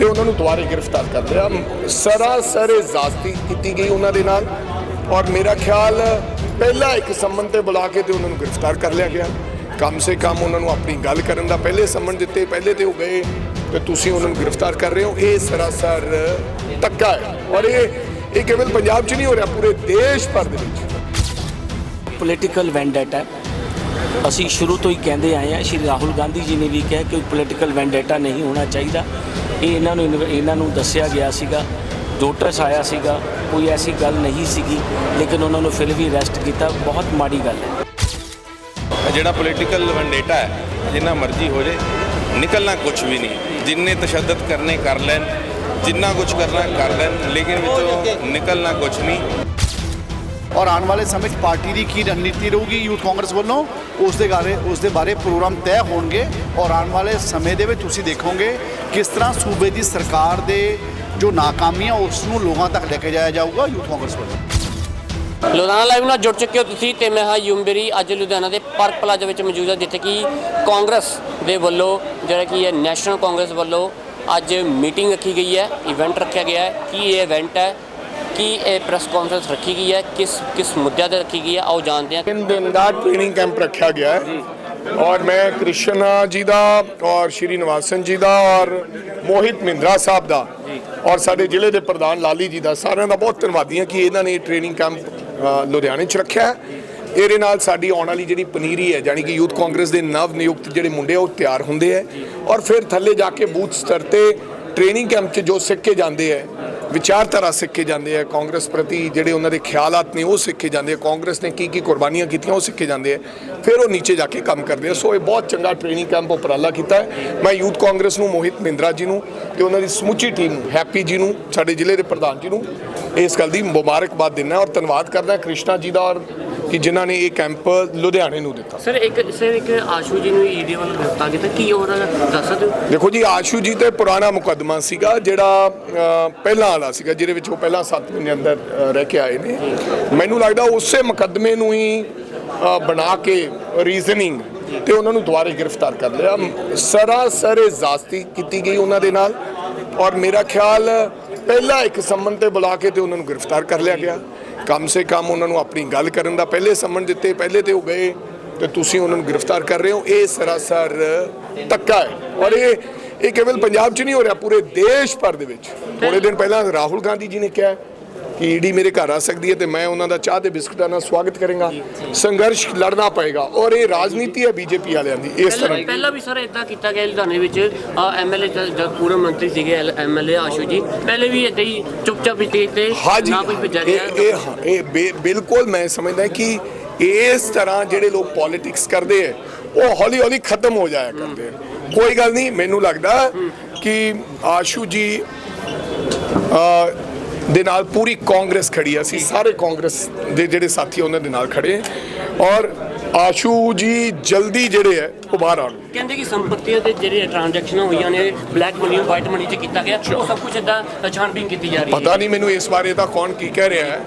ਤੇ ਉਹਨਾਂ ਨੂੰ ਦੁਬਾਰੇ ਗ੍ਰਿਫਤਾਰ ਕਰ ਲਿਆ। ਸਰਾਸਰ ਜ਼ਾਸਤੀ ਕੀਤੀ ਗਈ ਉਹਨਾਂ ਦੇ ਨਾਲ ਔਰ ਮੇਰਾ ਖਿਆਲ ਪਹਿਲਾਂ ਇੱਕ ਸੰਮਨ ਤੇ ਬੁਲਾ ਕੇ ਤੇ ਉਹਨਾਂ ਨੂੰ ਗ੍ਰਿਫਤਾਰ ਕਰ ਲਿਆ ਗਿਆ। ਕਮ ਸੇ ਕਮ ਉਹਨਾਂ ਨੂੰ ਆਪਣੀ ਗੱਲ ਕਰਨ ਦਾ ਪਹਿਲੇ ਸੰਮਨ ਦਿੱਤੇ, ਪਹਿਲੇ ਤੇ ਉਹ ਗਏ ਤੇ ਤੁਸੀਂ ਉਹਨਾਂ ਨੂੰ ਗ੍ਰਿਫਤਾਰ ਕਰ ਰਹੇ ਹੋ। ਇਹ ਸਰਾਸਰ ਧੱਕਾ ਹੈ। ਔਰ ਇਹ ਇਹ ਕੇਵਲ ਪੰਜਾਬ 'ਚ ਨਹੀਂ ਹੋ ਰਿਹਾ, ਪੂਰੇ ਦੇਸ਼ ਭਰ ਦੇ ਵਿੱਚ। ਪੋਲੀਟੀਕਲ ਵੈਂਡੇਟਾ ਅਸੀਂ ਸ਼ੁਰੂ ਤੋਂ ਹੀ ਕਹਿੰਦੇ ਆਏ ਹਾਂ, ਸ਼੍ਰੀ ਰਾਹੁਲ ਗਾਂਧੀ ਜੀ ਨੇ ਵੀ ਕਿਹਾ ਕਿ ਪੋਲੀਟੀਕਲ ਵੈਂਡੇਟਾ ਨਹੀਂ ਹੋਣਾ ਚਾਹੀਦਾ। ਇਹ ਇਹਨਾਂ ਨੂੰ ਇਨਵ- ਇਹਨਾਂ ਨੂੰ ਦੱਸਿਆ ਗਿਆ ਸੀਗਾ ਡੋਟਰਸ ਆਇਆ ਸੀਗਾ, ਕੋਈ ਐਸੀ ਗੱਲ ਨਹੀਂ ਸੀਗੀ, ਲੇਕਿਨ ਉਹਨਾਂ ਨੂੰ ਫਿਰ ਵੀ ਅਰੈਸਟ ਕੀਤਾ, ਬਹੁਤ ਮਾੜੀ ਗੱਲ ਹੈ। ਇਹ ਜਿਹੜਾ ਪੋਲੀਟੀਕਲ ਵੈਂਡੇਟਾ ਹੈ, ਜਿੰਨਾ ਮਰਜ਼ੀ ਹੋ ਜੇ, ਨਿਕਲਣਾ ਕੁਝ ਵੀ ਨਹੀਂ। ਜਿੰਨੇ ਤਸ਼ੱਦਦ ਕਰਨੇ ਕਰ ਲੈਣ, ਜਿੰਨਾ ਕੁਝ ਕਰਨਾ ਕਰ ਲੈਣ, ਲੇਕਿਨ ਵਿੱਚੋਂ ਨਿਕਲਣਾ ਕੁਝ ਨਹੀਂ। ਔਰ ਆਉਣ ਵਾਲੇ ਸਮੇਂ 'ਚ ਪਾਰਟੀ ਦੀ ਕੀ ਰਣਨੀਤੀ ਰਹੂਗੀ ਯੂਥ ਕਾਂਗਰਸ ਵੱਲੋਂ? ਉਸ ਦੇ ਬਾਰੇ ਉਸ ਦੇ ਬਾਰੇ ਪ੍ਰੋਗਰਾਮ ਤੈਅ ਹੋਣਗੇ ਔਰ ਆਉਣ ਵਾਲੇ ਸਮੇਂ ਦੇ ਵਿੱਚ ਤੁਸੀਂ ਦੇਖੋਗੇ ਕਿਸ ਤਰ੍ਹਾਂ ਸੂਬੇ ਦੀ ਸਰਕਾਰ ਦੇ ਜੋ ਨਾਕਾਮੀਆਂ ਉਸ ਨੂੰ ਲੋਕਾਂ ਤੱਕ ਲੈ ਕੇ ਜਾਇਆ ਜਾਊਗਾ ਯੂਥ ਕਾਂਗਰਸ ਵੱਲੋਂ। ਲੁਧਿਆਣਾ ਲਾਈਵ ਨਾਲ ਜੁੜ ਚੁੱਕੇ ਹੋ ਤੁਸੀਂ ਤੇ ਮੈਂ ਹਾਂ ਯੂਮਬੇਰੀ। ਅੱਜ ਲੁਧਿਆਣਾ ਦੇ ਪਾਰਕ ਪਲਾਜ਼ਾ ਵਿੱਚ ਮੌਜੂਦ ਹਾਂ, ਜਿੱਥੇ ਕਿ ਕਾਂਗਰਸ ਦੇ ਵੱਲੋਂ, ਜਿਹੜਾ ਕਿ ਹੈ, ਨੈਸ਼ਨਲ ਕਾਂਗਰਸ ਵੱਲੋਂ ਅੱਜ ਮੀਟਿੰਗ ਰੱਖੀ ਗਈ ਹੈ ਇਵੈਂਟ ਰੱਖਿਆ ਗਿਆ ਹੈ। ਕੀ ਇਹ ਇਵੈਂਟ ਹੈ? ਕੀ ਇਹ ਪ੍ਰੈਸ ਕਾਨਫਰੰਸ ਰੱਖੀ ਗਈ ਹੈ, ਕਿਸ ਕਿਸ ਮੁੱਦਿਆਂ ਤੇ ਰੱਖੀ ਗਈ ਹੈ, ਆਓ ਜਾਣਦੇ ਹਾਂ। ਤਿੰਨ ਦਿਨ ਦਾ ਟ੍ਰੇਨਿੰਗ ਕੈਂਪ ਰੱਖਿਆ ਗਿਆ ਹੈ। ਔਰ ਮੈਂ ਕ੍ਰਿਸ਼ਨ ਜੀ ਦਾ ਔਰ ਸ਼੍ਰੀ ਨਿਵਾਸਨ ਜੀ ਦਾ ਔਰ ਮੋਹਿਤ ਮਿੰਦਰਾ ਸਾਹਿਬ ਦਾ ਔਰ ਸਾਡੇ ਜ਼ਿਲ੍ਹੇ ਦੇ ਪ੍ਰਧਾਨ ਲਾਲੀ ਜੀ ਦਾ ਸਾਰਿਆਂ ਦਾ ਬਹੁਤ ਧੰਨਵਾਦੀ ਹਾਂ ਕਿ ਇਹਨਾਂ ਨੇ ਟ੍ਰੇਨਿੰਗ ਕੈਂਪ ਲੁਧਿਆਣੇ 'ਚ ਰੱਖਿਆ ਇਹਦੇ ਨਾਲ ਸਾਡੀ ਆਉਣ ਵਾਲੀ ਜਿਹੜੀ ਪਨੀਰੀ ਹੈ ਜਾਨੀ ਕਿ ਯੂਥ ਕਾਂਗਰਸ ਦੇ ਨਵ ਨਿਯੁਕਤ ਜਿਹੜੇ ਮੁੰਡੇ ਉਹ ਤਿਆਰ ਹੁੰਦੇ ਹੈ। ਔਰ ਫਿਰ ਥੱਲੇ ਜਾ ਕੇ ਬੂਥ ਸਤਰ ਤੇ ਟ੍ਰੇਨਿੰਗ ਕੈਂਪ 'ਚ ਜੋ ਸਿੱਕੇ ਜਾਂਦੇ ਹੈ ਵਿਚਾਰਧਾਰਾ ਸਿੱਖੇ ਜਾਂਦੇ ਆ, ਕਾਂਗਰਸ ਪ੍ਰਤੀ ਜਿਹੜੇ ਉਹਨਾਂ ਦੇ ਖਿਆਲਾਤ ਨੇ ਉਹ ਸਿੱਖੇ ਜਾਂਦੇ ਆ, ਕਾਂਗਰਸ ਨੇ ਕੀ ਕੀ ਕੁਰਬਾਨੀਆਂ ਕੀਤੀਆਂ ਉਹ ਸਿੱਖੇ ਜਾਂਦੇ ਆ, ਫਿਰ ਉਹ ਨੀਚੇ ਜਾ ਕੇ ਕੰਮ ਕਰਦੇ ਆ। ਸੋ ਇਹ ਬਹੁਤ ਚੰਗਾ ਟ੍ਰੇਨਿੰਗ ਕੈਂਪ ਉਪਰਾਲਾ ਕੀਤਾ ਹੈ। ਮੈਂ ਯੂਥ ਕਾਂਗਰਸ ਨੂੰ, ਮੋਹਿਤ ਮਿੰਦਰਾ ਜੀ ਨੂੰ ਤੇ ਉਹਨਾਂ ਦੀ ਸਮੁੱਚੀ ਟੀਮ ਨੂੰ, ਹੈਪੀ ਜੀ ਨੂੰ, ਸਾਡੇ ਜ਼ਿਲ੍ਹੇ ਦੇ ਪ੍ਰਧਾਨ ਜੀ ਨੂੰ ਇਸ ਗੱਲ ਦੀ ਮੁਬਾਰਕਬਾਦ ਦਿੰਦਾ ਔਰ ਧੰਨਵਾਦ ਕਰਦਾ ਕ੍ਰਿਸ਼ਨਾ ਜੀ ਦਾ ਔਰ ਕਿ ਜਿਨ੍ਹਾਂ ਨੇ ਇਹ ਕੈਂਪ ਲੁਧਿਆਣੇ ਨੂੰ ਦਿੱਤਾ। ਸਰ ਇੱਕ ਸਰ ਇੱਕ ਆਸ਼ੂ ਜੀ ਨੂੰ ਈਡੀ ਵੱਲੋਂ ਗ੍ਰਿਫਤਾਰ ਕੀਤਾ ਕੀ ਹੋਰ ਦੱਸ ਸਕਦੇ ਹੋ? ਦੇਖੋ ਜੀ ਆਸ਼ੂ ਜੀ ਤੇ ਪੁਰਾਣਾ ਮੁਕੱਦਮਾ ਸੀਗਾ ਜਿਹੜਾ ਪਹਿਲਾਂ ਵਾਲਾ ਸੀਗਾ ਜਿਹਦੇ ਵਿੱਚ ਉਹ ਪਹਿਲਾਂ 7 ਮਹੀਨੇ ਅੰਦਰ ਰਹਿ ਕੇ ਆਏ ਨੇ। ਮੈਨੂੰ ਲੱਗਦਾ ਉਸੇ ਮੁਕੱਦਮੇ ਨੂੰ ਹੀ ਬਣਾ ਕੇ ਰੀਜ਼ਨਿੰਗ ਤੇ ਉਹਨਾਂ ਨੂੰ ਦੁਬਾਰੇ ਗ੍ਰਿਫਤਾਰ ਕਰ ਲਿਆ। ਸਰਾਸਰ ਜ਼ਾਸਤੀ ਕੀਤੀ ਗਈ ਉਹਨਾਂ ਦੇ ਨਾਲ। ਔਰ ਮੇਰਾ ਖਿਆਲ ਪਹਿਲਾ ਇੱਕ ਸੰਮਨ ਤੇ ਬੁਲਾ ਕੇ ਤੇ ਉਹਨਾਂ ਨੂੰ ਗ੍ਰਿਫਤਾਰ ਕਰ ਲਿਆ ਗਿਆ। ਕਮ ਸੇ ਕਮ ਉਹਨਾਂ ਨੂੰ ਆਪਣੀ ਗੱਲ ਕਰਨ ਦਾ ਪਹਿਲੇ ਸੰਮਨ ਦਿੱਤੇ ਪਹਿਲੇ ਤੇ ਉਹ ਗਏ ਤੇ ਤੁਸੀਂ ਉਹਨਾਂ ਨੂੰ ਗ੍ਰਿਫਤਾਰ ਕਰ ਰਹੇ ਹੋ। ਇਹ ਸਰਾਸਰ ਧੱਕਾ ਹੈ। ਔਰ ਇਹ ਇਹ ਕੇਵਲ ਪੰਜਾਬ 'ਚ ਨਹੀਂ ਹੋ ਰਿਹਾ ਪੂਰੇ ਦੇਸ਼ ਭਰ ਦੇ ਵਿੱਚ। ਥੋੜੇ ਦਿਨ ਪਹਿਲਾਂ ਰਾਹੁਲ ਗਾਂਧੀ ਜੀ ਨੇ ਕਿਹਾ ਕਿ ਈਡੀ ਮੇਰੇ ਘਰ ਆ ਸਕਦੀ ਹੈ ਤੇ ਮੈਂ ਉਹਨਾਂ ਦਾ ਚਾਹ ਤੇ ਬਿਸਕੁਟਾਂ ਨਾਲ ਸਵਾਗਤ ਕਰਾਂਗਾ। ਸੰਘਰਸ਼ ਲੜਨਾ ਪਏਗਾ ਔਰ ਇਹ ਰਾਜਨੀਤੀ ਹੈ ਬੀਜੇਪੀ ਵਾਲਿਆਂ ਦੀ ਇਸ ਤਰ੍ਹਾਂ। ਪਹਿਲਾਂ ਵੀ ਸਰ ਇਦਾਂ ਕੀਤਾ ਗਿਆ ਲੁਧਿਆਣੇ ਵਿੱਚ। ਐਮਐਲਏ ਜਦ ਪੂਰਵ ਮੰਤਰੀ ਸੀਗੇ ਐਮਐਲਏ ਆਸ਼ੂ ਜੀ। ਪਹਿਲੇ ਵੀ ਇਦਾਂ ਹੀ ਚੁੱਪਚਾਪ ਹੀ ਤੇ ਨਾ ਕੋਈ ਭੇਜਿਆ ਇਹ ਗਿਆ ਇਹ ਬਿਲਕੁਲ ਮੈਂ ਸਮਝਦਾ ਕਿ ਇਸ ਤਰ੍ਹਾਂ ਜਿਹੜੇ ਲੋਕ ਪੋਲਿਟਿਕਸ ਕਰਦੇ ਹੈ ਉਹ ਹੌਲੀ ਹੌਲੀ ਖਤਮ ਹੋ ਜਾਇਆ ਕਰਦੇ ਹੈ। ਕੋਈ ਗੱਲ ਨਹੀਂ ਮੈਨੂੰ ਲੱਗਦਾ ਕਿ ਆਸ਼ੂ ਜੀ ਦੇ ਨਾਲ ਪੂਰੀ ਕਾਂਗਰਸ ਖੜੀ ਹੈ ਅਸੀਂ। ਸਾਰੇ ਕਾਂਗਰਸ ਦੇ ਜਿਹੜੇ ਸਾਥੀ ਉਹਨਾਂ ਦੇ ਨਾਲ ਖੜੇ ਔਰ ਆਸ਼ੂ ਜੀ ਜਲਦੀ ਜਿਹੜੇ ਹੈ ਉਹ ਬਾਹਰ ਆਉਣ। ਕਹਿੰਦੇ ਕਿ ਸੰਪਤੀਆਂ ਤੇ ਜਿਹੜੇ ਟ੍ਰਾਂਜੈਕਸ਼ਨਾਂ ਹੋਈਆਂ ਨੇ ਬਲੈਕ ਮਨੀ ਵਾਈਟ ਮਨੀ ਚ ਕੀਤਾ ਗਿਆ ਉਹ ਸਭ ਕੁਝ ਇਦਾਂ ਛਾਣਬੀਨ ਕੀਤੀ ਜਾ ਰਹੀ ਹੈ। ਪਤਾ ਨਹੀਂ ਮੈਨੂੰ ਇਸ ਬਾਰੇ ਤਾਂ ਕੌਣ ਕੀ ਕਹਿ ਰਿਹਾ ਹੈ।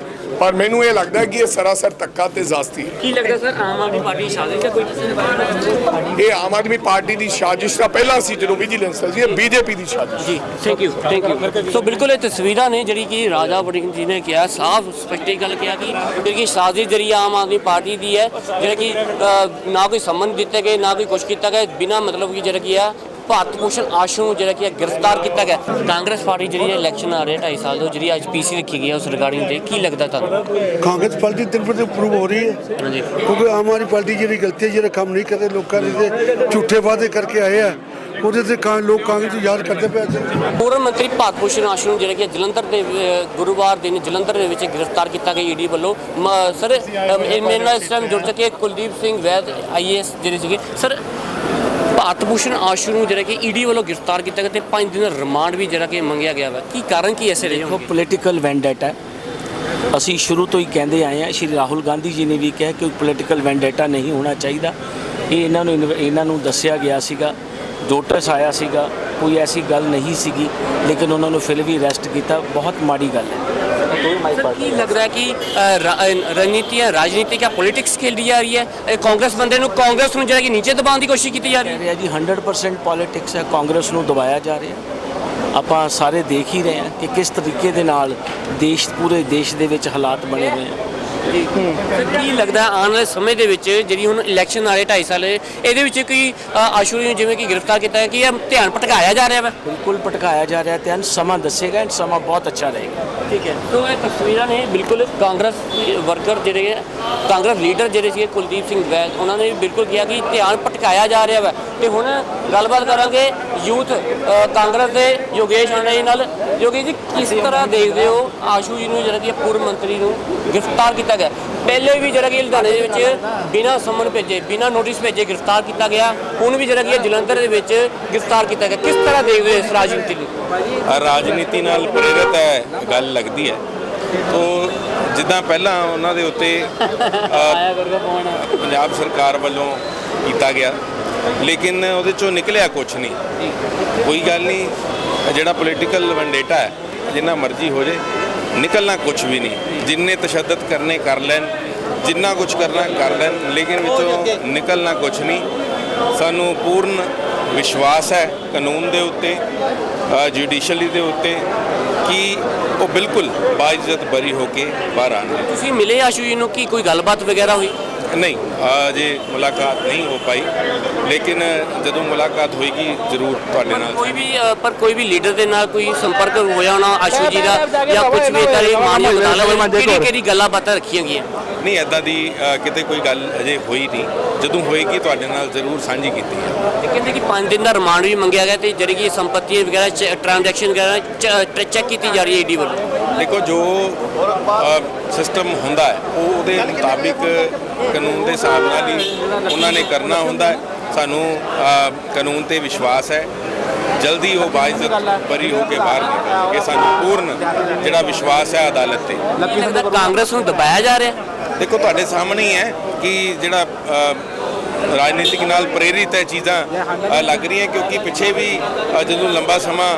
ਪਰ ਮੈਨੂੰ ਇਹ ਲੱਗਦਾ ਕਿ ਇਹ ਸਰਾਸਰ ਧੱਕਾ ਤੇ ਜ਼ਾਸਤੀ ਹੈ। ਕੀ ਲੱਗਦਾ ਸਰ ਆਮ ਆਦਮੀ ਪਾਰਟੀ ਸਾਜ਼ਿਸ਼ ਹੈ ਕੋਈ ਇਹ ਆਮ ਆਦਮੀ ਪਾਰਟੀ ਦੀ ਸਾਜ਼ਿਸ਼ ਦਾ ਪਹਿਲਾ ਸੀ ਜਦੋਂ ਵਿਜੀਲੈਂਸ ਸੀ ਇਹ ਬੀਜੇਪੀ ਦੀ ਸਾਜ਼ਿਸ਼ ਜੀ thank you thank you so ਬਿਲਕੁਲ ਇਹ ਤਸਵੀਰਾਂ ਨੇ ਜਿਹੜੀ ਕਿ ਰਾਜਾ ਵੜਿੰਗ ਜੀ ਨੇ ਕਿਹਾ ਸਾਫ਼ ਸਪਸ਼ਟੀ ਗੱਲ ਕਿਹਾ ਕਿ ਜਿਹੜੀ ਸਾਜ਼ਿਸ਼ ਜਰੀਆ ਆਮ ਆਦਮੀ ਪਾਰਟੀ ਦੀ ਹੈ ਜਿਹੜਾ ਕਿ ਨਾ ਕੋਈ ਸੰਬੰਧ ਦਿੱਤੇ ਗਏ ਨਾ ਕੋਈ ਕੁਝ ਕੀਤਾ ਗਿਆ ਬਿਨਾ ਮਤਲਬ ਕਿ ਜਿਹੜਾ ਕੀ ਆ ਭਾਰਤ ਭੂਸ਼ਣ ਆਸ਼ੂ ਨੂੰ ਜਿਹੜਾ ਕਿ ਹੈ ਗ੍ਰਿਫਤਾਰ ਕੀਤਾ ਗਿਆ। ਕਾਂਗਰਸ ਪਾਰਟੀ ਜਿਹੜੀ ਹੈ ਇਲੈਕਸ਼ਨ ਆ ਰਹੇ 2.5 ਸਾਲ ਤੋਂ ਜਿਹੜੀ ਅੱਜ ਪੀਸੀ ਰੱਖੀ ਗਈ ਹੈ ਉਸ ਰਿਗਾਰਡਿੰਗ ਤੇ ਕੀ ਲੱਗਦਾ ਤੁਹਾਨੂੰ? ਕਾਂਗਰਸ ਪਾਰਟੀ ਦਿਨ ਪਰ ਦਿਨ ਇੰਪਰੂਵ ਹੋ ਰਹੀ ਹੈ। ਹਾਂਜੀ। ਕਿਉਂਕਿ ਆਮ ਆਦਮੀ ਪਾਰਟੀ ਜਿਹੜੀ ਗਲਤੀ ਹੈ ਜਿਹੜਾ ਕੰਮ ਨਹੀਂ ਕਰਦੇ ਲੋਕਾਂ ਦੇ ਝੂਠੇ ਵਾਅਦੇ ਕਰਕੇ ਆਏ ਆ। ਉਹਦੇ ਤੇ ਕਾਂ ਲੋਕ ਕਾਂਗਰਸ ਨੂੰ ਯਾਦ ਕਰਦੇ ਪਏ ਅੱਜ। ਪੂਰਵ ਮੰਤਰੀ ਭਾਰਤ ਭੂਸ਼ਣ ਆਸ਼ੂ ਨੂੰ ਜਿਹੜਾ ਕਿ ਜਲੰਧਰ ਦੇ ਗੁਰੂਵਾਰ ਦਿਨ ਜਲੰਧਰ ਦੇ ਵਿੱਚ ਗ੍ਰਿਫਤਾਰ ਕੀਤਾ ਗਿਆ ਈਡੀ ਵੱਲੋਂ। ਮ- ਸਰ ਮੇਰੇ ਨਾਲ ਇਸ ਟਾਈਮ ਜੁੜ ਚੁੱਕੇ ਕੁਲਦੀਪ ਸਿੰਘ ਵੈਦ ਆਈਏਐਸ ਜਿਹੜੇ ਸੀਗੇ। ਸਰ ਭਾਰਤ ਭੂਸ਼ਣ ਆਸ਼ੂ ਨੂੰ ਜਿਹੜਾ ਕਿ ਈਡੀ ਵੱਲੋਂ ਗ੍ਰਿਫਤਾਰ ਕੀਤਾ ਗਿਆ ਤੇ 5 ਦਿਨ ਦਾ ਰਿਮਾਂਡ ਵੀ ਜਿਹੜਾ ਕਿ ਮੰਗਿਆ ਗਿਆ ਵਾ। ਕੀ ਕਾਰਨ ਕੀ ਐਸੇ ਰਹੇ ਦੇਖੋ ਪੋਲੀਟੀਕਲ ਵੈਂਡੇਟਾ ਅਸੀਂ ਸ਼ੁਰੂ ਤੋਂ ਹੀ ਕਹਿੰਦੇ ਆਏ ਹਾਂ, ਸ਼੍ਰੀ ਰਾਹੁਲ ਗਾਂਧੀ ਜੀ ਨੇ ਵੀ ਕਿਹਾ ਕਿ ਪੋਲੀਟੀਕਲ ਵੈਂਡੇਟਾ ਨਹੀਂ ਹੋਣਾ ਚਾਹੀਦਾ। ਇਹ ਇਹਨਾਂ ਨੂੰ ਇਹਨਾਂ ਨੂੰ ਦੱਸਿਆ ਗਿਆ ਸੀਗਾ ਨੋਟਿਸ ਆਇਆ ਸੀਗਾ, ਕੋਈ ਐਸੀ ਗੱਲ ਨਹੀਂ ਸੀਗੀ, ਲੇਕਿਨ ਉਹਨਾਂ ਨੂੰ ਫਿਰ ਵੀ ਅਰੈਸਟ ਕੀਤਾ। ਬਹੁਤ ਮਾੜੀ ਗੱਲ ਹੈ। ਸਰ ਕੀ ਲੱਗ ਰਿਹਾ ਕਿ ਅ, ਰਾ- ਅ, ਰਣਨੀਤੀ ਹੈ ਰਾਜਨੀਤੀ क्या पॉलिटिक्स खेली जा रही है ਇਹ ਕਾਂਗਰਸ ਬੰਦੇ ਨੂੰ ਕਾਂਗਰਸ ਨੂੰ ਜਿਹੜਾ ਕਿ ਨੀਚੇ ਦਬਾਉਣ ਦੀ ਕੋਸ਼ਿਸ਼ ਕੀਤੀ ਜਾ ਰਹੀ ਹੈ ਕਹਿ ਰਿਹਾ ਜੀ 100% ਪੋਲਿਟਿਕਸ ਹੈ ਕਾਂਗਰਸ ਨੂੰ ਦਬਾਇਆ ਜਾ ਰਿਹਾ ਆਪਾਂ ਸਾਰੇ ਦੇਖ ਹੀ ਰਹੇ ਹਾਂ ਕਿ ਕਿਸ ਤਰੀਕੇ ਦੇ ਨਾਲ ਦੇਸ਼ ਪੂਰੇ ਦੇਸ਼ ਦੇ ਵਿੱਚ ਹਾਲਾਤ ਬਣੇ ਹੋਏ ਆ ਸਰ ਕੀ ਲੱਗਦਾ ਆਉਣ ਵਾਲੇ ਸਮੇਂ ਦੇ ਵਿੱਚ ਜਿਹੜੀ ਹੁਣ ਇਲੈਕਸ਼ਨ ਆਲੇ 2.5 ਸਾਲ ਇਹਦੇ ਵਿੱਚ ਕੋਈ ਅ, ਆਸ਼ੂ ਨੂੰ ਜਿਵੇਂ ਕਿ ਗ੍ਰਿਫਤਾਰ ਕੀਤਾ ਹੈ ਕਿ ਇਹ ਧਿਆਨ ਭਟਕਾਇਆ ਜਾ ਰਿਹਾ ਵਾ? ਬਿਲਕੁਲ ਭਟਕਾਇਆ ਜਾ ਰਿਹਾ ਤੇ ਸਮਾਂ ਦੱਸੇਗਾ and ਸਮਾਂ ਬਹੁਤ ਅੱਛਾ ਰਹੇਗਾ। ਠੀਕ ਹੈ। ਸੋ ਇਹ ਤਸਵੀਰਾਂ ਨੇ ਬਿਲਕੁਲ ਕਾਂਗਰਸ ਵਰਕਰ ਜਿਹੜੇ ਹੈ, ਕਾਂਗਰਸ ਲੀਡਰ ਜਿਹੜੇ ਸੀ ਕੁਲਦੀਪ ਸਿੰਘ ਵੈਦ ਉਹਨਾਂ ਨੇ ਬਿਲਕੁਲ ਕਿਹਾ ਕਿ ਧਿਆਨ ਭਟਕਾਇਆ ਜਾ ਰਿਹਾ ਵਾ। ਤੇ ਹੁਣ ਗੱਲਬਾਤ ਕਰਾਂਗੇ ਯੂਥ ਕਾਂਗਰਸ ਦੇ ਯੋਗੇਸ਼ ਆਣਾ ਜੀ ਨਾਲ। ਯੋਗੇਸ਼ ਜੀ ਕਿਸ ਤਰ੍ਹਾਂ ਦੇਖਦੇ ਹੋ ਆਸ਼ੂ ਜੀ ਨੂੰ ਜਿਹੜਾ ਕਿ ਪੂਰਵ ਮੰਤਰੀ ਨੂੰ ਗ੍ਰਿਫਤਾਰ ਕੀਤਾ ਗਿਆ? ਪਹਿਲੇ ਵੀ ਜਿਹੜਾ ਕਿ ਲੁਧਿਆਣੇ ਦੇ ਵਿੱਚ ਬਿਨਾਂ ਸਮਨ ਭੇਜੇ ਬਿਨਾਂ ਨੋਟਿਸ ਭੇਜੇ ਗ੍ਰਿਫਤਾਰ ਕੀਤਾ ਗਿਆ। ਹੁਣ ਵੀ ਜਿਹੜਾ ਕਿ ਜਲੰਧਰ ਦੇ ਵਿੱਚ ਗ੍ਰਿਫਤਾਰ ਕੀਤਾ ਗਿਆ। ਕਿਸ ਤਰ੍ਹਾਂ ਦੇਖਦੇ ਹੋ ਇਸ ਰਾਜਨੀਤੀ ਨੂੰ? ਰਾਜਨੀਤੀ ਨਾਲ ਪ੍ਰੇਰਿਤ ਹੈ ਗੱਲ ਲੱਗਦੀ ਹੈ। ਤੋ ਜਿੱਦਾਂ ਪਹਿਲਾਂ ਉਹਨਾਂ ਦੇ ਉੱਤੇ ਪੰਜਾਬ ਸਰਕਾਰ ਵੱਲੋਂ ਕੀਤਾ ਗਿਆ। ਲੇਕਿਨ ਉਹਦੇ ਚੋਂ ਨਿਕਲਿਆ ਕੁਝ ਨਹੀਂ। ਕੋਈ ਗੱਲ ਨਹੀਂ ਜਿਹੜਾ ਪੋਲੀਟੀਕਲ ਵੈਂਡੇਟਾ ਹੈ, ਜਿੰਨਾ ਮਰਜ਼ੀ ਹੋ ਜੇ, ਨਿਕਲਣਾ ਕੁਝ ਵੀ ਨਹੀਂ। ਜਿੰਨੇ ਤਸ਼ੱਦਦ ਕਰਨੇ ਕਰ ਲੈਣ, ਜਿੰਨਾ ਕੁਝ ਕਰਨਾ ਕਰ ਲੈਣ, ਲੇਕਿਨ ਵਿੱਚੋਂ ਨਿਕਲਣਾ ਕੁਝ ਨਹੀਂ। ਸਾਨੂੰ ਪੂਰਨ ਵਿਸ਼ਵਾਸ ਹੈ ਕਾਨੂੰਨ ਦੇ ਉੱਤੇ ਜੁਡੀਸ਼ੀਅਲੀ ਦੇ ਉੱਤੇ, ਕਿ ਉਹ ਬਿਲਕੁਲ ਬਾਇਜ਼ਤ ਬਰੀ ਹੋ ਕੇ ਬਾਹਰ ਆਉਣਗੇ। ਤੁਸੀਂ ਮਿਲੇ ਆਸ਼ੂ ਜੀ ਨੂੰ, ਕੀ ਕੋਈ ਗੱਲਬਾਤ ਵਗੈਰਾ ਹੋਈ? ਨਹੀਂ ਅਜੇ ਮੁਲਾਕਾਤ ਨਹੀਂ ਹੋ ਪਾਈ ਲੇਕਿਨ ਜਦੋਂ ਮੁਲਾਕਾਤ ਹੋਏਗੀ ਜ਼ਰੂਰ ਤੁਹਾਡੇ ਨਾਲ ਕੋਈ ਵੀ ਅ, ਪਰ ਕੋਈ ਵੀ ਲੀਡਰ ਦੇ ਨਾਲ ਕੋਈ ਸੰਪਰਕ ਹੋਇਆ ਹੋਣਾ ਆਸ਼ੂ ਜੀ ਦਾ ਜਾਂ ਕੁਝ ਵੀ ਇਦਾਂ ਦੀ ਮਾਨਯੋਗ ਅਦਾਲਤ ਕਿਹੜੀ ਕਿਹੜੀ ਗੱਲਾਂ ਬਾਤਾਂ ਰੱਖੀਆਂ ਗਈਆਂ? ਨਹੀਂ ਐਦਾਂ ਦੀ ਅ, ਕਿਤੇ ਕੋਈ ਗੱਲ ਅਜੇ ਹੋਈ ਨਹੀਂ। ਜਦੋਂ ਹੋਏਗੀ ਤੁਹਾਡੇ ਨਾਲ ਜ਼ਰੂਰ ਸਾਂਝੀ ਕੀਤੀ ਹੈ। ਤੇ ਕਹਿੰਦੇ ਕਿ 5 ਦਿਨ ਦਾ ਰਿਮਾਂਡ ਵੀ ਮੰਗਿਆ ਗਿਆ ਤੇ ਜਿਹੜੀ ਕਿ ਸੰਪਤੀ ਵਗੈਰਾ ਟ੍ਰਾਂਜੈਕਸ਼ਨ ਵਗੈਰਾ ਚੈੱਕ ਕੀਤੀ ਜਾ ਰਹੀ ਹੈ ਈਡੀ ਵੱਲੋਂ। ਦੇਖੋ ਜੋ ਸਿਸਟਮ ਹੁੰਦਾ ਹੈ ਉਹ ਉਹਦੇ ਮੁਤਾਬਿਕ ਕਾਨੂੰਨ ਦੇ ਹਿਸਾਬ ਨਾਲ ਹੀ ਉਹਨਾਂ ਨੇ ਕਰਨਾ ਹੁੰਦਾ ਹੈ। ਸਾਨੂੰ ਕਾਨੂੰਨ ਤੇ ਵਿਸ਼ਵਾਸ ਹੈ। ਜਲਦੀ ਉਹ ਬਾਇਜ਼ਤ ਬਰੀ ਹੋ ਕੇ ਬਾਹਰ ਨਿਕਲਣਗੇ। ਸਾਨੂੰ ਪੂਰਨ ਜਿਹੜਾ ਵਿਸ਼ਵਾਸ ਹੈ ਅਦਾਲਤ ਤੇ। ਲੱਗਦਾ ਕਾਂਗਰਸ ਨੂੰ ਦਬਾਇਆ ਜਾ ਰਿਹਾ ਦੇਖੋ ਤੁਹਾਡੇ ਸਾਹਮਣੇ ਹੀ ਹੈ ਕਿ ਜਿਹੜਾ ਰਾਜਨੀਤਿਕ ਨਾਲ ਪ੍ਰੇਰਿਤ ਹੈ ਚੀਜ਼ਾਂ ਲੱਗ ਰਹੀਆਂ ਕਿਉਂਕਿ ਪਿੱਛੇ ਵੀ ਜਦੋਂ ਲੰਬਾ ਸਮਾਂ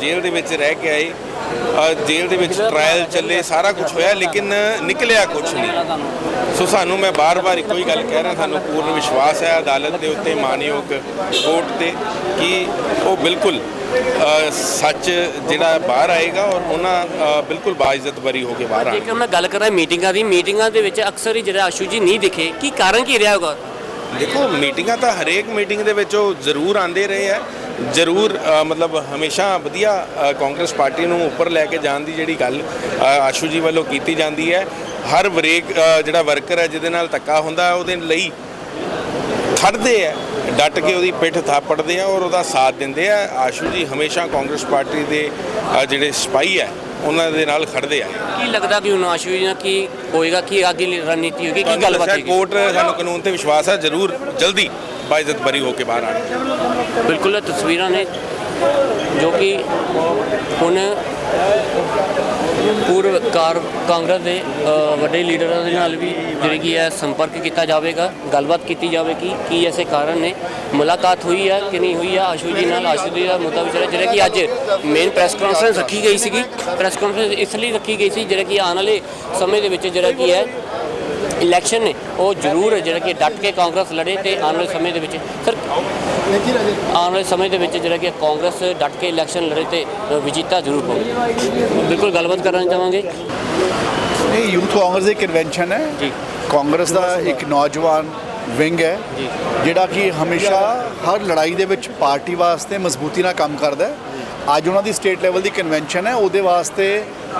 ਜੇਲ੍ਹ ਦੇ ਵਿੱਚ ਰਹਿ ਕੇ ਆਏ ਜੇਲ੍ਹ ਦੇ ਵਿੱਚ ਟ੍ਰਾਇਲ ਚੱਲੇ ਸਾਰਾ ਕੁਝ ਹੋਇਆ ਲੇਕਿਨ ਨਿਕਲਿਆ ਕੁਝ ਨਹੀਂ। ਸੋ ਸਾਨੂੰ ਮੈਂ ਬਾਰ-ਬਾਰ ਇੱਕੋ ਹੀ ਗੱਲ ਕਹਿ ਰਿਹਾ ਸਾਨੂੰ ਪੂਰਨ ਵਿਸ਼ਵਾਸ ਹੈ ਅਦਾਲਤ ਦੇ ਉੱਤੇ ਮਾਨਯੋਗ ਕੋਰਟ ਤੇ ਕਿ ਉਹ ਬਿਲਕੁਲ ਸੱਚ ਜਿਹੜਾ ਬਾਹਰ ਆਏਗਾ ਔਰ ਉਹਨਾਂ ਬਿਲਕੁਲ ਬਾਇਜ਼ਤ ਬਰੀ ਹੋ ਕੇ ਬਾਹਰ ਆਣਗੇ ਜੇਕਰ ਮੈਂ ਗੱਲ ਕਰਾਂ ਮੀਟਿੰਗਾਂ ਦੀ ਮੀਟਿੰਗਾਂ ਦੇ ਵਿੱਚ ਅਕਸਰ ਹੀ ਜਿਹੜਾ ਆਸ਼ੂ ਜੀ ਨਹੀਂ ਦਿਖੇ ਕੀ ਕਾਰਨ ਕੀ ਰਿਹਾ ਹੋਗਾ? ਦੇਖੋ ਮੀਟਿੰਗਾਂ ਤਾਂ ਹਰੇਕ ਮੀਟਿੰਗ ਦੇ ਵਿੱਚ ਉਹ ਜ਼ਰੂਰ ਆਂਦੇ ਰਹੇ ਆ ਜ਼ਰੂਰ ਮਤਲਬ ਹਮੇਸ਼ਾ ਵਧੀਆ ਕਾਂਗਰਸ ਪਾਰਟੀ ਨੂੰ ਉੱਪਰ ਲੈ ਕੇ ਜਾਣ ਦੀ ਜਿਹੜੀ ਗੱਲ ਆਸ਼ੂ ਜੀ ਵੱਲੋਂ ਕੀਤੀ ਜਾਂਦੀ ਹੈ। ਹਰ ਵਰੇਕ ਜਿਹੜਾ ਵਰਕਰ ਹੈ ਜਿਹਦੇ ਨਾਲ ਧੱਕਾ ਹੁੰਦਾ ਉਹਦੇ ਲਈ ਖੜਦੇ ਆ ਡਟ ਕੇ ਉਹਦੀ ਪਿੱਠ ਥਾਪੜਦੇ ਆ ਔਰ ਉਹਦਾ ਸਾਥ ਦਿੰਦੇ ਆ। ਆਸ਼ੂ ਜੀ ਹਮੇਸ਼ਾ ਕਾਂਗਰਸ ਪਾਰਟੀ ਦੇ ਜਿਹੜੇ ਸਿਪਾਹੀ ਆ ਉਹਨਾਂ ਦੇ ਨਾਲ ਖੜਦੇ ਆ। ਕੀ ਲੱਗਦਾ ਕਿ ਹੁਣ ਆਸ਼ੂ ਜੀ ਨਾਲ ਕੀ ਹੋਏਗਾ ਕੀ ਅੱਗੇ ਰਣਨੀਤੀ ਹੋਏਗੀ ਕੀ ਗੱਲਬਾਤ ਹੋਏਗੀ? ਕੋਰਟ ਸਾਨੂੰ ਕਾਨੂੰਨ ਤੇ ਵਿਸ਼ਵਾਸ ਹੈ ਜ਼ਰੂਰ ਜਲਦੀ। ਬਾਇਜ਼ਤ ਬਰੀ ਹੋ ਕੇ ਬਾਹਰ ਆਣਗੇ ਬਿਲਕੁਲ ਇਹ ਤਸਵੀਰਾਂ ਨੇ ਜੋ ਕਿ ਹੁਣ ਪੂਰਵ ਕਾਰ ਕਾਂਗਰਸ ਦੇ ਵੱਡੇ ਲੀਡਰਾਂ ਦੇ ਨਾਲ ਵੀ ਜਿਹੜੀ ਕੀ ਹੈ ਸੰਪਰਕ ਕੀਤਾ ਜਾਵੇਗਾ ਗੱਲਬਾਤ ਕੀਤੀ ਜਾਵੇਗੀ ਕੀ ਐਸੇ ਕਾਰਨ ਨੇ ਮੁਲਾਕਾਤ ਹੋਈ ਹੈ ਕਿ ਨਹੀਂ ਹੋਈ ਹੈ ਆਸ਼ੂ ਜੀ ਨਾਲ ਆਸ਼ੂ ਜੀ ਦਾ ਮੁੱਦਾ ਵਿਚਾਰਾ ਜਿਹੜਾ ਕਿ ਅੱਜ ਮੇਨ ਪ੍ਰੈਸ ਕਾਨਫਰੰਸ ਰੱਖੀ ਗਈ ਸੀਗੀ ਪ੍ਰੈਸ ਕਾਨਫਰੰਸ ਇਸ ਲਈ ਰੱਖੀ ਗਈ ਸੀ ਜਿਹੜਾ ਕਿ ਆਉਣ ਵਾਲੇ ਸਮੇਂ ਦੇ ਵਿੱਚ ਜਿਹੜਾ ਕੀ ਹੈ ਇਲੈਕਸ਼ਨ ਨੇ ਉਹ ਜ਼ਰੂਰ ਜਿਹੜਾ ਕਿ ਡਟ ਕੇ ਕਾਂਗਰਸ ਲੜੇ ਤੇ ਆਉਣ ਵਾਲੇ ਸਮੇਂ ਦੇ ਵਿੱਚ ਸਰ ਆਉਣ ਵਾਲੇ ਸਮੇਂ ਦੇ ਵਿੱਚ ਜਿਹੜਾ ਕਿ ਕਾਂਗਰਸ ਡਟ ਕੇ ਇਲੈਕਸ਼ਨ ਲੜੇ ਤੇ ਵਿਜੇਤਾ ਜ਼ਰੂਰ ਹੋਵੇ ਬਿਲਕੁਲ ਗੱਲਬਾਤ ਕਰਨਾ ਚਾਹਾਂਗੇ ਇਹ ਯੂਥ ਕਾਂਗਰਸ ਦੀ ਕਨਵੈਨਸ਼ਨ ਹੈ। ਜੀ। ਕਾਂਗਰਸ ਦਾ ਇੱਕ ਨੌਜਵਾਨ ਵਿੰਗ ਹੈ ਜਿਹੜਾ ਕਿ ਹਮੇਸ਼ਾ ਹਰ ਲੜਾਈ ਦੇ ਵਿੱਚ ਪਾਰਟੀ ਵਾਸਤੇ ਮਜ਼ਬੂਤੀ ਨਾਲ ਕੰਮ ਕਰਦਾ ਹੈ। ਅੱਜ ਉਹਨਾਂ ਦੀ ਸਟੇਟ ਲੈਵਲ ਦੀ ਕਨਵੈਨਸ਼ਨ ਹੈ। ਉਹਦੇ ਵਾਸਤੇ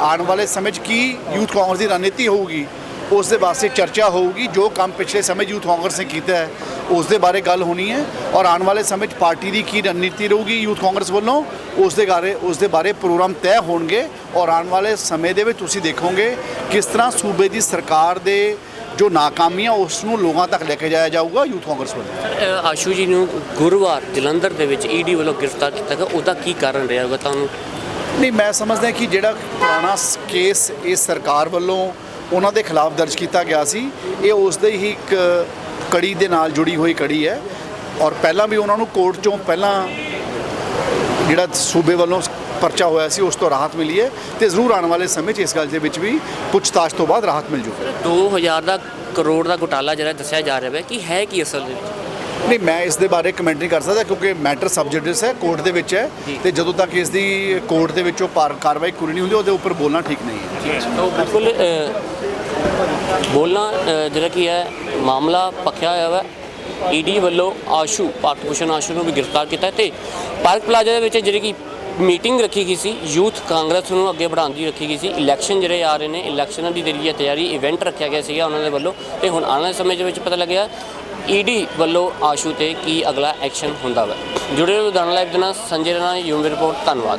ਆਉਣ ਵਾਲੇ ਸਮੇਂ 'ਚ ਕੀ ਯੂਥ ਕਾਂਗਰਸ ਦੀ ਰਣਨੀਤੀ ਹੋਊਗੀ ਉਸ ਦੇ ਵਾਸਤੇ ਚਰਚਾ ਹੋਊਗੀ ਜੋ ਕੰਮ ਪਿਛਲੇ ਸਮੇਂ ਯੂਥ ਕਾਂਗਰਸ ਨੇ ਕੀਤਾ ਹੈ ਉਸ ਦੇ ਬਾਰੇ ਗੱਲ ਹੋਣੀ ਹੈ ਔਰ ਆਉਣ ਵਾਲੇ ਸਮੇਂ 'ਚ ਪਾਰਟੀ ਦੀ ਕੀ ਰਣਨੀਤੀ ਰਹੂਗੀ ਯੂਥ ਕਾਂਗਰਸ ਵੱਲੋਂ ਉਸ ਦੇ ਬਾਰੇ ਉਸ ਦੇ ਬਾਰੇ ਪ੍ਰੋਗਰਾਮ ਤੈਅ ਹੋਣਗੇ ਔਰ ਆਉਣ ਵਾਲੇ ਸਮੇਂ ਦੇ ਵਿੱਚ ਤੁਸੀਂ ਦੇਖੋਗੇ ਕਿਸ ਤਰ੍ਹਾਂ ਸੂਬੇ ਦੀ ਸਰਕਾਰ ਦੇ ਜੋ ਨਾਕਾਮੀਆਂ ਉਸ ਨੂੰ ਲੋਕਾਂ ਤੱਕ ਲੈ ਕੇ ਜਾਇਆ ਜਾਊਗਾ ਯੂਥ ਕਾਂਗਰਸ ਵੱਲੋਂ। ਆਸ਼ੂ ਜੀ ਨੂੰ ਗੁਰੂਵਾਰ ਜਲੰਧਰ ਦੇ ਵਿੱਚ ਈਡੀ ਵੱਲੋਂ ਗ੍ਰਿਫਤਾਰ ਕੀਤਾ ਗਿਆ ਉਹਦਾ ਕੀ ਕਾਰਨ ਰਿਹਾ ਹੋਗਾ ਤੁਹਾਨੂੰ? ਨਹੀਂ ਮੈਂ ਸਮਝਦਾ ਕਿ ਜਿਹੜਾ ਪੁਰਾਣਾ ਕੇਸ ਇਸ ਸਰਕਾਰ ਵੱਲੋਂ ਉਹਨਾਂ ਦੇ ਖਿਲਾਫ ਦਰਜ ਕੀਤਾ ਗਿਆ ਸੀ। ਇਹ ਉਸ ਦੇ ਹੀ ਇੱਕ ਕੜੀ ਦੇ ਨਾਲ ਜੁੜੀ ਹੋਈ ਕੜੀ ਹੈ। ਔਰ ਪਹਿਲਾਂ ਵੀ ਉਹਨਾਂ ਨੂੰ ਕੋਰਟ ਚੋਂ ਪਹਿਲਾਂ ਜਿਹੜਾ ਸੂਬੇ ਵੱਲੋਂ ਪਰਚਾ ਹੋਇਆ ਸੀ ਉਸ ਤੋਂ ਰਾਹਤ ਮਿਲੀ ਹੈ ਤੇ ਜ਼ਰੂਰ ਆਉਣ ਵਾਲੇ ਸਮੇਂ 'ਚ ਇਸ ਗੱਲ ਦੇ ਵਿੱਚ ਵੀ ਪੁੱਛਤਾਛ ਤੋਂ ਬਾਅਦ ਰਾਹਤ ਮਿਲ ਜੂਗੀ। 2000 ਦਾ ਕਰੋੜ ਦਾ ਘੁਟਾਲਾ ਜਿਹੜਾ ਦੱਸਿਆ ਜਾ ਰਿਹਾ ਹੈ ਕਿ ਹੈ ਕੀ ਅਸਲ ਦੇ ਵਿੱਚ? ਨਹੀਂ ਮੈਂ ਇਸ ਦੇ ਬਾਰੇ ਕਮੈਂਟ ਨਹੀਂ ਕਰ ਸਕਦਾ ਕਿਉਂਕਿ ਮੈਟਰ ਸਬਜੈਕਟਿਵ ਹੈ ਕੋਰਟ ਦੇ ਵਿੱਚ ਹੈ ਤੇ ਜਦੋਂ ਤੱਕ ਇਸ ਦੀ ਕੋਰਟ ਦੇ ਵਿੱਚੋਂ ਕਾਰਵਾਈ ਪੂਰੀ ਨਹੀਂ ਹੁੰਦੀ ਉਹਦੇ ਉੱਪਰ ਬੋਲਣਾ ਠੀਕ ਨਹੀਂ ਹੈ। ਤਾਂ ਬਿਲਕੁਲ ਬੋਲਣਾ ਜਿਹੜਾ ਕੀ ਹੈ, ਮਾਮਲਾ ਪੱਕਿਆ ਹੋਇਆ ਵਾ। ਈਡੀ ਵੱਲੋਂ ਆਸ਼ੂ ਭਾਰਤ ਭੂਸ਼ਣ ਆਸ਼ੂ ਨੂੰ ਵੀ ਗ੍ਰਿਫਤਾਰ ਕੀਤਾ ਹੈ ਤੇ ਪਾਰਕ ਪਲਾਜ਼ਾ ਦੇ ਵਿੱਚ ਜਿਹੜੀ ਕਿ ਮੀਟਿੰਗ ਰੱਖੀ ਗਈ ਸੀ, ਯੂਥ ਕਾਂਗਰਸ ਨੂੰ ਅੱਗੇ ਵਧਾਉਣ ਦੀ ਰੱਖੀ ਗਈ ਸੀ। ਇਲੈਕਸ਼ਨ ਜਿਹੜੇ ਆ ਰਹੇ ਨੇ, ਇਲੈਕਸ਼ਨਾਂ ਦੀ ਜਿਹੜੀ ਹੈ ਤਿਆਰੀ, ਇਵੈਂਟ ਰੱਖਿਆ ਗਿਆ ਸੀਗਾ ਉਹਨਾਂ ਦੇ ਵੱਲੋਂ ਤੇ ਹੁਣ ਆਉਣ ਵਾਲੇ ਸਮੇਂ ਦੇ ਵਿੱਚ ਪਤਾ ਲੱਗਿਆ ਈਡੀ ਵੱਲੋਂ ਆਸ਼ੂ ਤੇ ਕੀ ਅਗਲਾ ਐਕਸ਼ਨ ਹੁੰਦਾ ਵਾ। ਜੁੜੇ ਰਹੋ ਲੁਧਿਆਣਾ ਲਾਈਵ ਦੇ ਨਾਲ, ਸੰਜੇ ਰਣਾ, ਯੂਮ ਰਿਪੋਰਟ, ਧੰਨਵਾਦ।